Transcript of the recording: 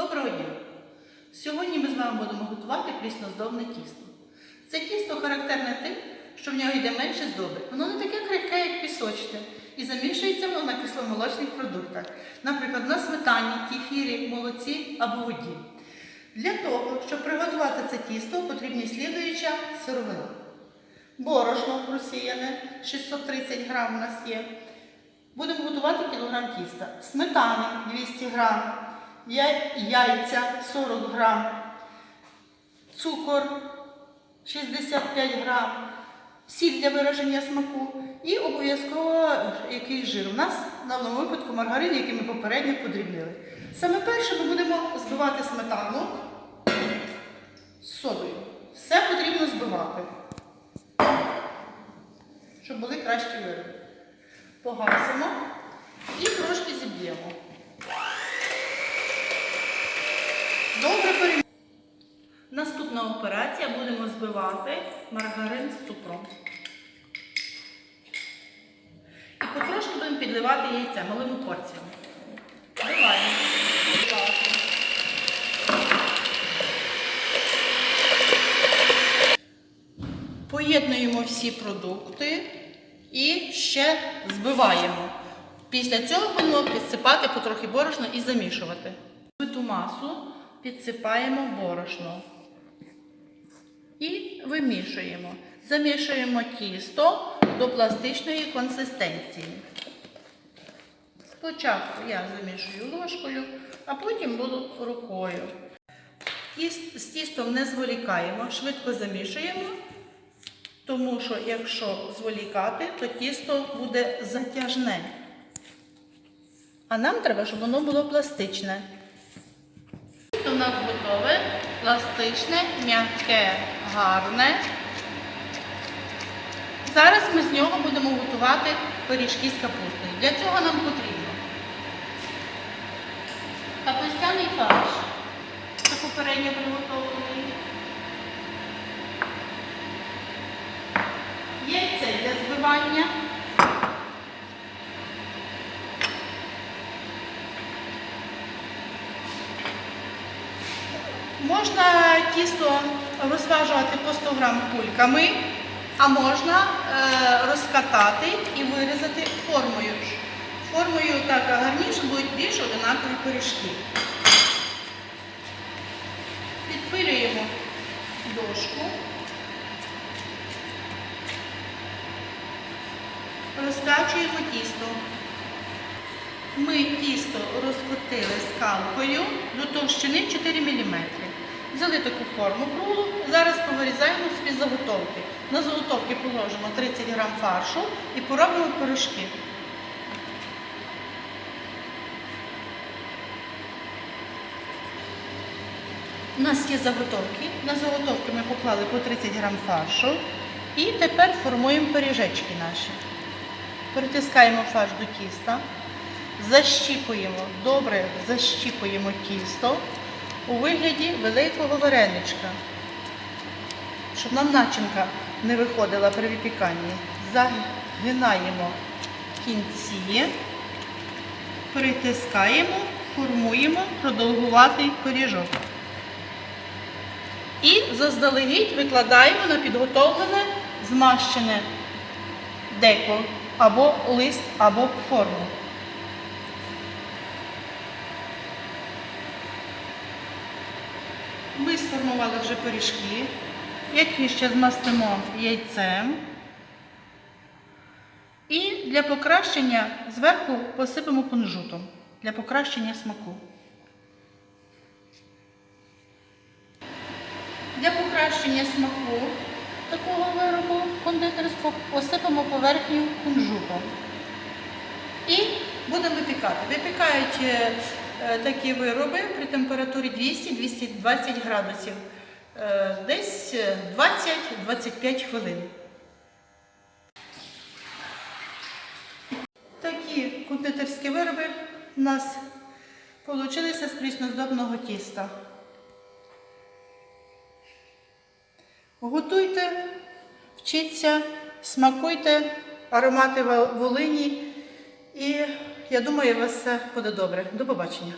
Доброго дня! Сьогодні ми з вами будемо готувати прісноздобне тісто. Це тісто характерне тим, що в нього йде менше здоби. Воно не таке крихке, як пісочне, і замішується воно на кисломолочних продуктах, наприклад, на сметані, кефірі, молоці або воді. Для того, щоб приготувати це тісто, потрібні слідуюча сировина. Борошно просіяне, 630 грам у нас є. Будемо готувати кілограм тіста. Сметани 200 грам, яйця 40 грам, цукор 65 грам, сіль для вираження смаку і обов'язково якийсь жир. У нас в даному випадку маргарин, який ми попередньо подрібнили. Саме перше ми будемо збивати сметану з содою. Все потрібно збивати, щоб були кращі вироби. Погасимо і трошки зіб'ємо. Добре перемішуємо. Наступна операція будемо збивати маргарин з цукром. І потрошки будемо підливати яйця малими порціями. Вливаємо. Поєднуємо всі продукти і ще збиваємо. Після цього будемо підсипати потрохи борошна і замішувати. Збиту масу підсипаємо борошно і вимішуємо. Замішуємо тісто до пластичної консистенції. Спочатку я замішую ложкою, а потім буду рукою. З тістом не зволікаємо, швидко замішуємо, тому що якщо зволікати, то тісто буде затяжне. А нам треба, щоб воно було пластичне. Нас готове, пластичне, м'яке, гарне. Зараз ми з нього будемо готувати пиріжки з капустою. Для цього нам потрібно капустяний фарш, це попередньо приготовлений. Яйце для збивання. Можна тісто розважувати по 100 грам кульками, а можна е, розкатати і вирізати формою. Формою так гарніше будуть більш одинакові пиріжки. Підпилюємо дошку. Розкачуємо тісто. Ми тісто розкотили скалкою до товщини 4 мм. Взяли таку форму круглу, зараз повирізаємо собі заготовки. На заготовки положимо 30 г фаршу і поробимо пирожки. У нас є заготовки. На заготовки ми поклали по 30 г фаршу. І тепер формуємо пиріжечки наші. Притискаємо фарш до тіста, защіпуємо, добре защіпуємо тісто у вигляді великого вареничка, щоб нам начинка не виходила при випіканні. Загинаємо кінці, притискаємо, формуємо продовгуватий пиріжок. І заздалегідь викладаємо на підготовлене змащене деко або лист, або форму. Ми вже пиріжки, які ще змастимо яйцем. І для покращення зверху посипемо кунжутом для покращення смаку. Для покращення смаку такого виробу кондитерського посипемо поверхню кунжутом. І будемо випікати. Випікають е, такі вироби при температурі 200-220 градусів. Е, Десь е, 20-25 хвилин. Такі кондитерські вироби у нас вийшли з прісноздобного тіста. Готуйте, вчіться, смакуйте аромати Волині і я думаю, у вас все буде добре. До побачення.